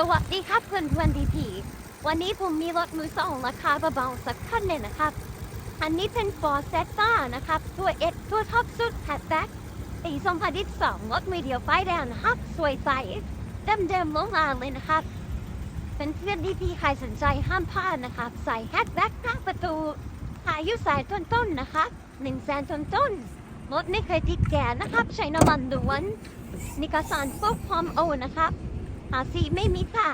สวัสดีครับเพื่อนเพื่อนดีพีวันนี้ผมมีรถมือสองราคาเบาๆสักคันเลยนะครับ อันนี้เป็น Ford z e t a นะครับ ตัวเอ็ดตัวท็อปสุดแฮชแบ็กปี2022รถมือเดียวไฟแดงนะครับ สวยใสเดิมๆลงมาเลยนะครับ เป็นเพื่อนดีพีใครสนใจห้ามพลาดนะครับ ใส่แฮชแบ็กข้าประตูหายุสายต้นๆนะครับหนึ่งแสนต้นๆรถไม่เคยติดแกนนะครับ ใช้น้ำมันล้วนนิกสารพวกพร้อมโอนะครับ หาสีไม่มีค่ะ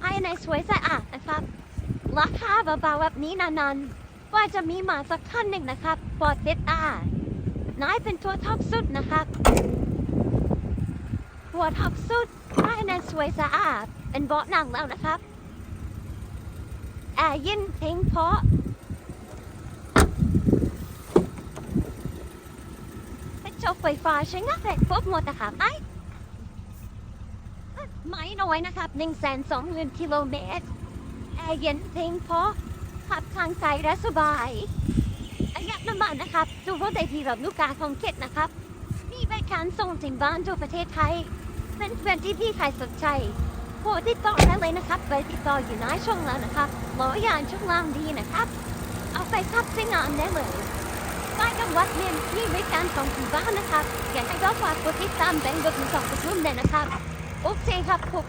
ภายในสวยสะอาดนะครับ ราคาเบาๆแบบนี้นานๆว่าจะมีมาสักคันหนึ่งนะครับปอดเด็ดอานายเป็นตัวท็อปสุดนะครับตัวท็อปสุดภายในสวยสะอาด เป็นเบาะนังแล้วนะครับแอร์เย็นเพียงเพราะเป็นจบไฟฟ้าใช้งานแรงปุ๊บหมดนะคะไอ ไม่น้อยนะครับ1นึ่งแสนสองหมื่นกิโลเมตรแอร์เย็นเพียงพอขับทางไกลและสบายอันยักน้ำมันนะครับดูรถได้ที่แบบลูกกาของเกตนะครับ มีบริการส่งถึงบ้านทั่วประเทศไทยเป็นเพื่อนที่พี่ใครสนใจโทรติดต่อได้เลยนะครับไปติดต่ออยู่หน้าช่องแล้วนะครับหมอยานช่วงล่างดีนะครับ เอาไปขับใช้งานได้เลยใต้จังหวัดเนี่ยมีบริการส่งถึงบ้านนะครับอยากให้ก็ฝากกดติดตามแบงก์กดมือสองกระชุ่มเลยนะครับ โอเคครับผม